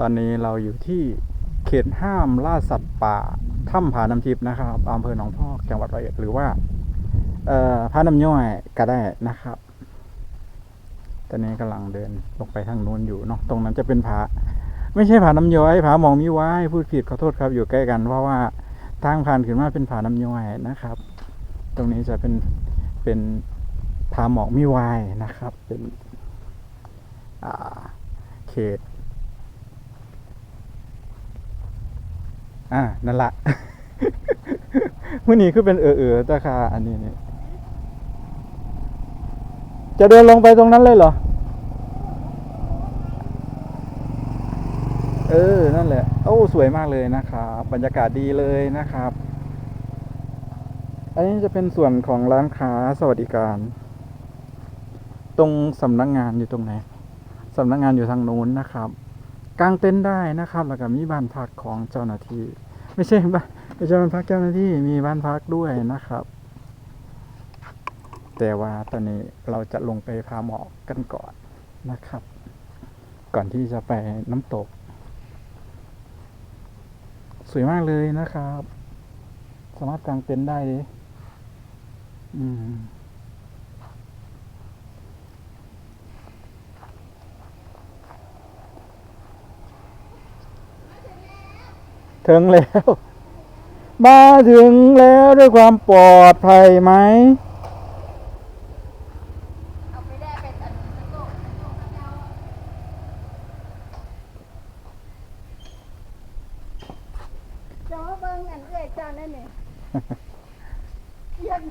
ตอนนี้เราอยู่ที่เขตห้ามล่าสัตว์ป่าถ้ำผาน้ำทิพย์นะครับอำเภอหนองพอกจังหวัดร้อยเอ็ดหรือว่าเอ่อพระน้ำย่อยก็ได้นะครับ ตอนนี้กำลังเดินลงไปทางนู้นอยู่เนาะตรงนั้นจะเป็นผาไม่ใช่ผาน้ำย้อยผาหมองมีไว้พูดผิดขอโทษครับอยู่ใกล้กันเพราะว่าทางผ่านขึ้นมาเป็นผาน้ำย้อยนะครับ ตรงนี้จะเป็นเป็นผาหมอกมีไว้นะครับ เป็นเขต อ่านั่นละมื่อนี้คือเป็นเออเออตาคาอันนี้นี่จะเดินลงไปตรงนั้นเลยเหรอ เออ นั่นแหละ โอ้ สวยมากเลยนะครับ บรรยากาศดีเลยนะครับ อันนี้จะเป็นส่วนของร้านค้าสวัสดิการ ตรงสำนักงานอยู่ตรงไหนสำนักงานอยู่ทางนู้นนะครับ กางเต็นท์ได้นะครับ แล้วก็มีบ้านพักของเจ้าหน้าที่ ไม่ใช่บ้านไม่ใช่บ้านพักเจ้าหน้าที่มีบ้านพักด้วยนะครับ แต่ว่าตอนนี้เราจะลงไปพาหมอกกันก่อนนะครับ ก่อนที่จะไปน้ำตก สวยมากเลยนะครับ สามารถกางเต็นท์ได้เลยอืม ถึงแล้ว มาถึงแล้วด้วยความปลอดภัยไหมเอาไปได้เป็นอันนี้โลกโลกเจ้าเจ้าเบิ่งอันเอื้อยเจ้านั่นนี่ยัน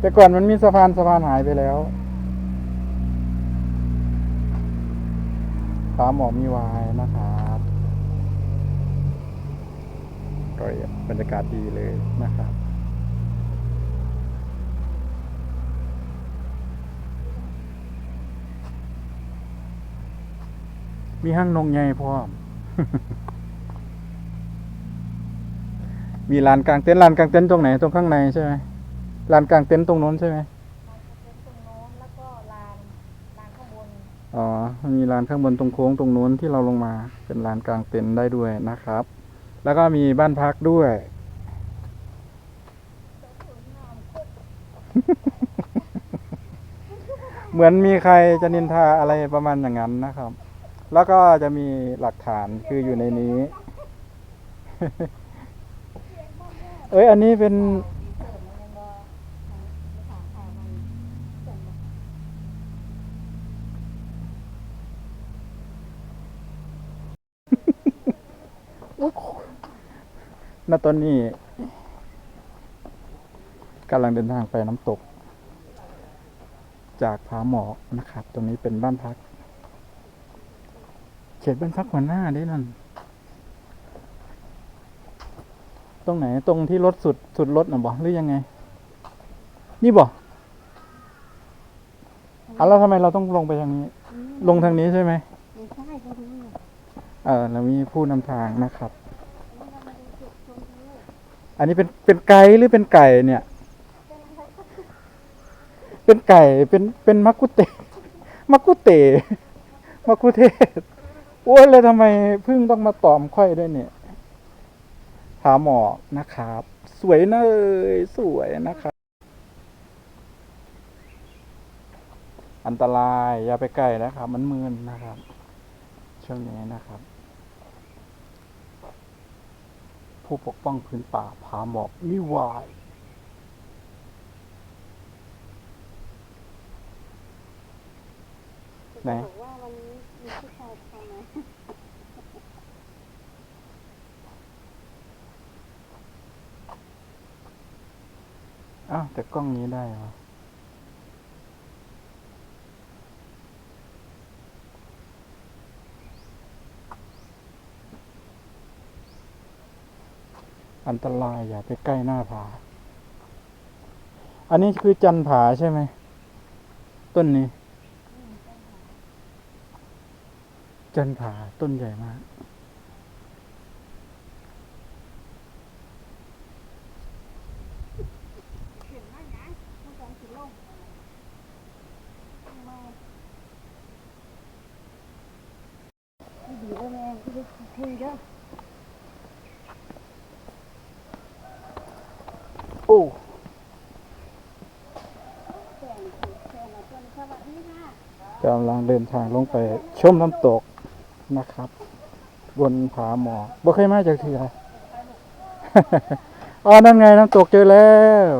แต่ก่อนมันมีสะพานสะพานหายไปแล้ว ฟ้าหมอกมีวายนะครับก็บรรยากาศดีเลยนะครับมีห้างนงใหญ่พร้อม มีลานกลางเต็นท์ลานกลางเต็นท์ตรงไหนตรงข้างในใช่ไหมลานกลางเต็นท์ตรงโน้นใช่ไหม เป็นตรงโน้นแล้วก็ลานลานข้างบน อ๋อ มีลานข้างบนตรงโค้งตรงโน้นที่เราลงมาเป็นลานกลางเต็นท์ได้ด้วยนะครับ แล้วก็มีบ้านพักด้วย เหมือนมีใครจะนินทาอะไรประมาณอย่างนั้นนะครับ แล้วก็จะมีหลักฐานคืออยู่ในนี้ เอ้ย อันนี้เป็นบ่ทางทางมันเสริมบ่ ณตอนนี้กำลังเดินทางไปน้ำตก จากผาหมอกนะครับ ตรงนี้เป็นบ้านพัก เขตบ้านพักหัวหน้าได้นั่น ตรงไหนตรงที่รถสุดสุดรถน่ะบอกหรือยังไง นี่บอกอะแล้วทำไมเราต้องลงไปทางนี้ ลงทางนี้ใช่ไหม ไม่ใช่เขาดูนี่เออเรามีผู้นำทางนะครับ อันนี้เป็นเป็นไก่หรือเป็นไก่เนี่ย เป็นไก่เป็นเป็นมักคุเตมักคุเตมักคุเทศโอ้ยเลยทำไมพึ่งต้องมาตอมค่อยด้วยเนี่ยผาหมอกนะครับ สวยเนยสวยนะครับ อันตรายอย่าไปใกล้นะครับ มันมืนนะครับ ช่วงนี้นะครับ ผู้ปกป้องพื้นป่าผาหมอกมิวาย ไหน บอกว่าวันนี้มีผู้ชายทำไหมอ้าวแต่กล้องนี้ได้เหรอ อันตรายอย่าไปใกล้หน้าผา อันนี้คือจันผาใช่ไหม ต้นนี้ จันผาต้นใหญ่มาก ทีเด้อ โอ้ แฟนแฟนเอาคนสวัสดีค่ะ กำลัง เดินทางลงไปชมน้ำตกนะครับ บนผาหมอกบ่เคยมาจากที่ไหนอ๋อนั่นไงน้ำตกเจอแล้ว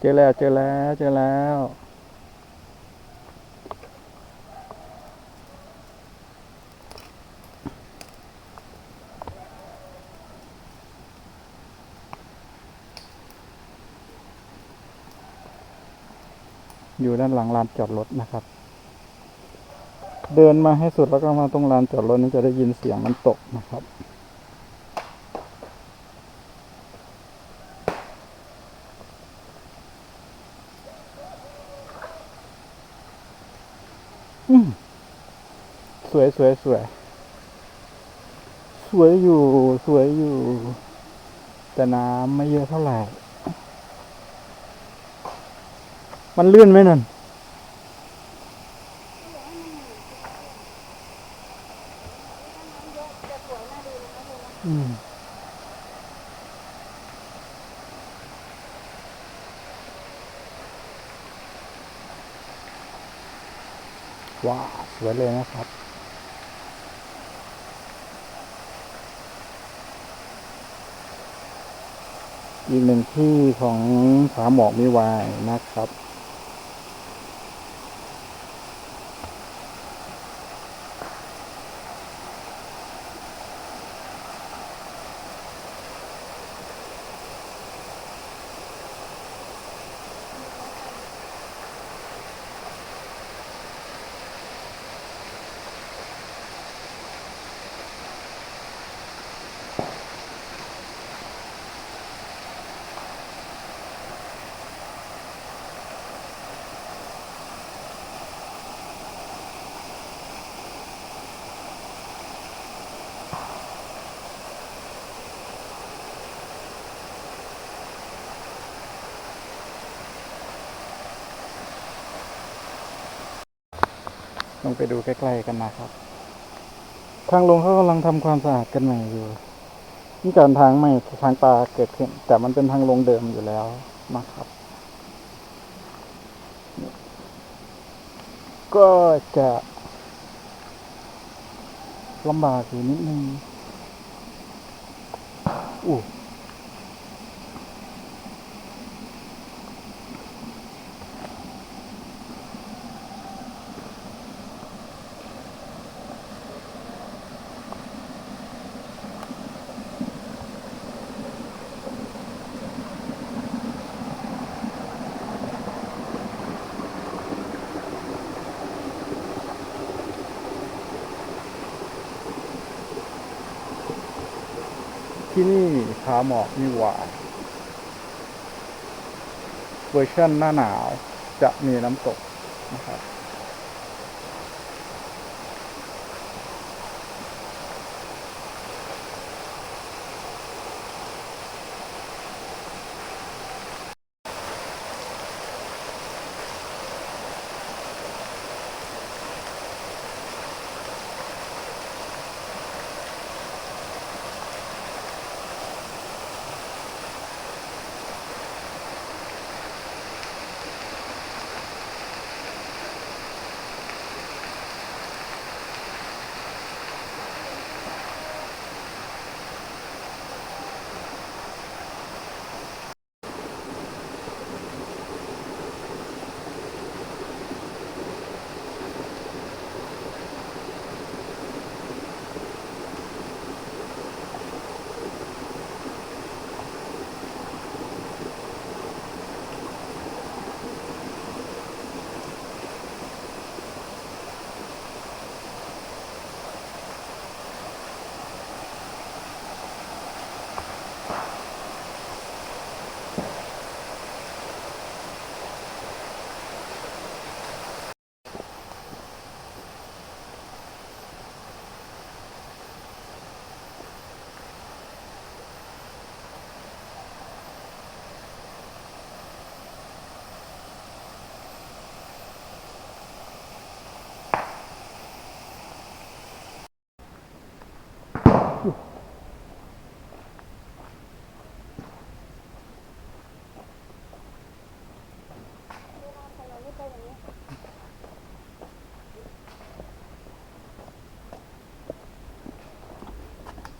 เจอแล้วเจอแล้วเจอแล้ว อยู่ด้านหลังลานจอดรถนะครับ เดินมาให้สุดแล้วก็มาตรงลานจอดรถนี้จะได้ยินเสียงมันตกนะครับสวยสวยสวย สวยอยู่ สวยอยู่ แต่น้ำไม่เยอะเท่าไหร่ มันลื่นไหมนั่นอืมว้าสวยเลยนะครับ อีกหนึ่งที่ของผาหมอกมิวายนะครับ ลงไปดูใกล้ๆกันนะครับ ทางลงเขากำลังทำความสะอาดกันใหม่อยู่นี่การทางใหม่ทางปลาเกิดขึ้น แต่มันเป็นทางลงเดิมอยู่แล้วนะครับ ก็จะลำบากอยู่นิดนึงอู้ ที่นี่ผาหมอกนี่หว่าเวอร์ชันหน้าหนาวจะมีน้ำตกนะครับ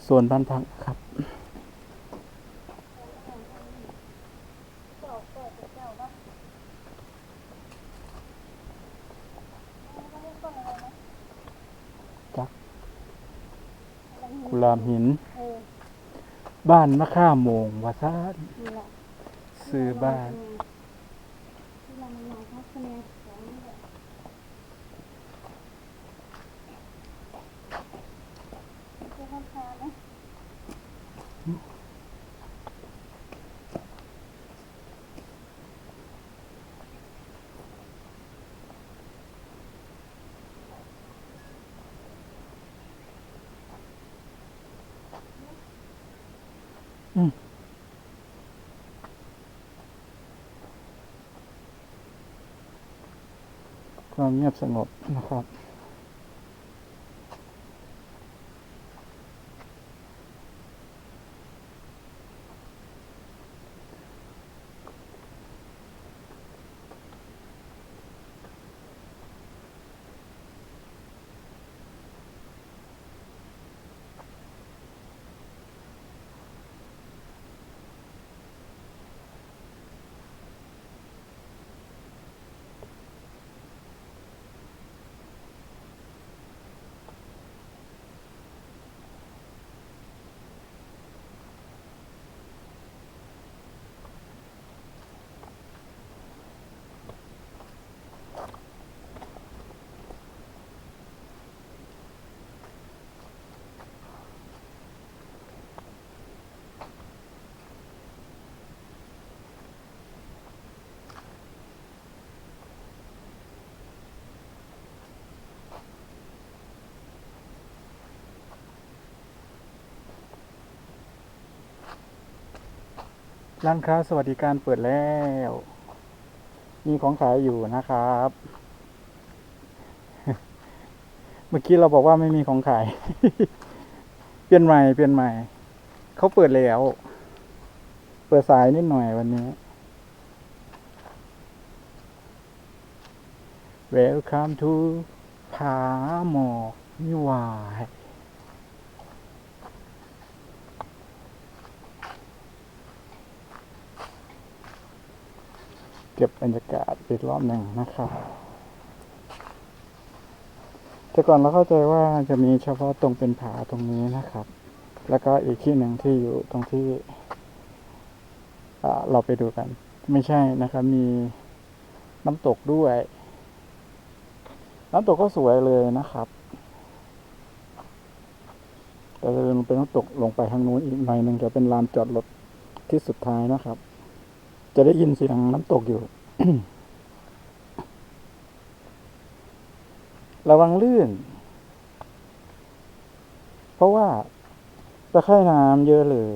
ส่วนบ้านพักครับเจ้าเจ้าเจ้าเนาะเขาเรียกต้นอะไรนะจักอะไรหินกุหลาบหินเออบ้านมะค่าโมงวาซานนี่แหละซื้อบ้าน ที่เรามาลองพักคะแนนของนี่แหละเจ้าข้าวทานนะ ความเงียบสงบนะครับ ร้านค้าสวัสดิการเปิดแล้ว มีของขายอยู่นะครับ เมื่อกี้เราบอกว่าไม่มีของขาย เปลี่ยนใหม่เปลี่ยนใหม่ เขาเปิดแล้ว เปิดสายนิดหน่อยวันนี้ Welcome to ผาหมอกนิวาย เก็บบรรยากาศอีกรอบหนึ่งนะครับแต่ก่อนเราเข้าใจว่าจะมีเฉพาะตรงเป็นผาตรงนี้นะครับ แล้วก็อีกที่หนึ่งที่อยู่ตรงที่เราไปดูกัน ไม่ใช่นะครับ มีน้ำตกด้วย น้ำตกก็สวยเลยนะครับแต่จะเดินไปน้ำตกลงไปทางนู้นอีกหน่อยหนึ่งจะเป็นลานจอดรถที่สุดท้ายนะครับ จะได้ยินเสียงน้ำตกอยู่ ระวังลื่น เพราะว่าตะไคร่น้ำเยอะเลย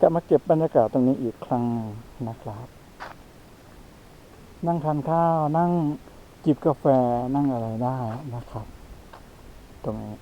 กลับมาเก็บบรรยากาศตรงนี้อีกครั้งหนึ่งนะครับ นั่งทานข้าว นั่งจิบกาแฟนั่งอะไรได้นะครับ ตรงนี้